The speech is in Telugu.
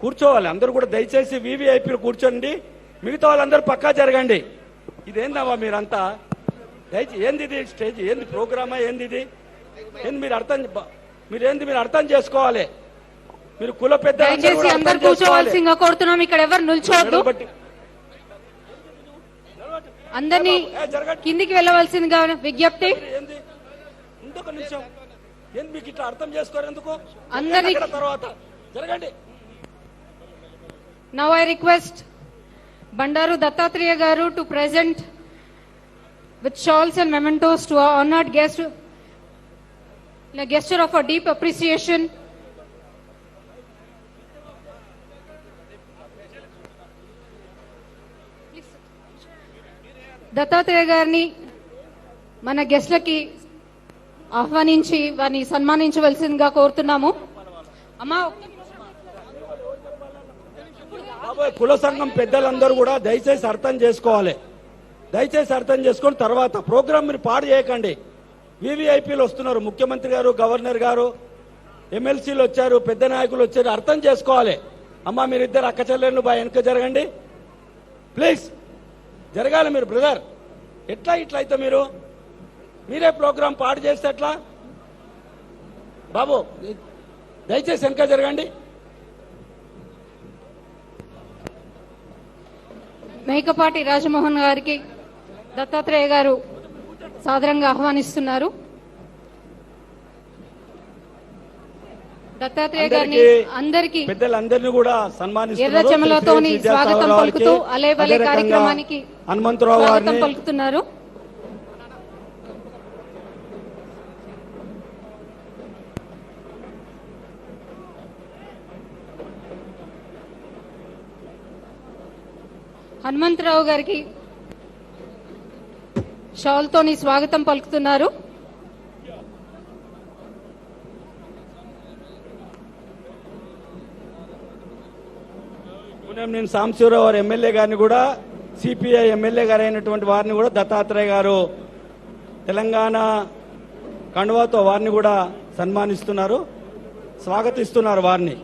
కూర్చోవాలి. అందరూ కూడా దయచేసి వీవీఐపీలు కూర్చోండి. మిగతా వాళ్ళందరూ పక్కా జరగండి. ఇదేందమ్మా మీరంతా? దయచేసి ఏంది ఇది స్టేజ్? ఏంది ప్రోగ్రామా? ఏంది ఇది? ఏంది మీరు అర్థం బ- మీరు అర్థం చేసుకోవాలి. మీరు కుల పెద్ద అందరు కూర్చోవలసిందిగా కోరుతున్నాం. ఇక్కడ ఎవరు నిల్చోవద్దు. అందరినీ కిందికి వెళ్ళవలసిందిగా విజ్ఞప్తి. ఇంకొక నిమిషం ఏంది మీకు ఇట్లా అర్థం చేసుకోరు ఎందుకు? అక్కడ తర్వాత? జరగండి. Now I request Bandaru Dattatreya garu to present with shawls and mementos to honoured guest gesture of a deep appreciation Dattatreya గారిని మన గెస్ట్లకి ఆహ్వానించి వారిని సన్మానించవలసిందిగా కోరుతున్నాము అమ్మా ఒక్క కుల సంఘం పెద్దలందరూ కూడా దయచేసి అర్థం చేసుకోవాలి. దయచేసి అర్థం చేసుకొని తర్వాత ప్రోగ్రామ్ మీరు పాడు చేయకండి. వివిఐపీలు వస్తున్నారు. ముఖ్యమంత్రి గారు గవర్నర్ గారు ఎమ్మెల్సీలు వచ్చారు పెద్ద నాయకులు వచ్చారు. అర్థం చేసుకోవాలి. అమ్మా మీరిద్దరు అక్క చెల్లెళ్ళు బా వెనక జరగండి. ప్లీజ్ జరగాలి మీరు బ్రదర్. ఎట్లా ఇట్లా అయితే మీరు? మీరే ప్రోగ్రామ్ పాడు చేస్తే ఎట్లా? బాబు దయచేసి వెనక జరగండి. మేకపాటి రాజమోహన్ గారికి దత్తాత్రేయ గారు సాదరంగా ఆహ్వానిస్తున్నారు. దత్తాత్రేయ గారిని అందరికీ- పెద్దలందరినీ కూడా సన్మానిస్తున్నారు. ఎర్ర చెమలతోని శ్రీ విద్యాసాగర్ స్వాగతం పలుకుతూ అలేబలే కార్యక్రమానికి హనుమంతరావు గారిని పలుకుతున్నారు. హనుమంతరావు గారికి షాల్తోని స్వాగతం పలుకుతున్నారు. నేను సాంశివరావు వారి ఎమ్మెల్యే గారిని కూడా సిపిఐ ఎమ్మెల్యే గారు అయినటువంటి వారిని కూడా దత్తాత్రేయ గారు తెలంగాణ కండువాతో వారిని కూడా సన్మానిస్తున్నారు స్వాగతిస్తున్నారు వారిని.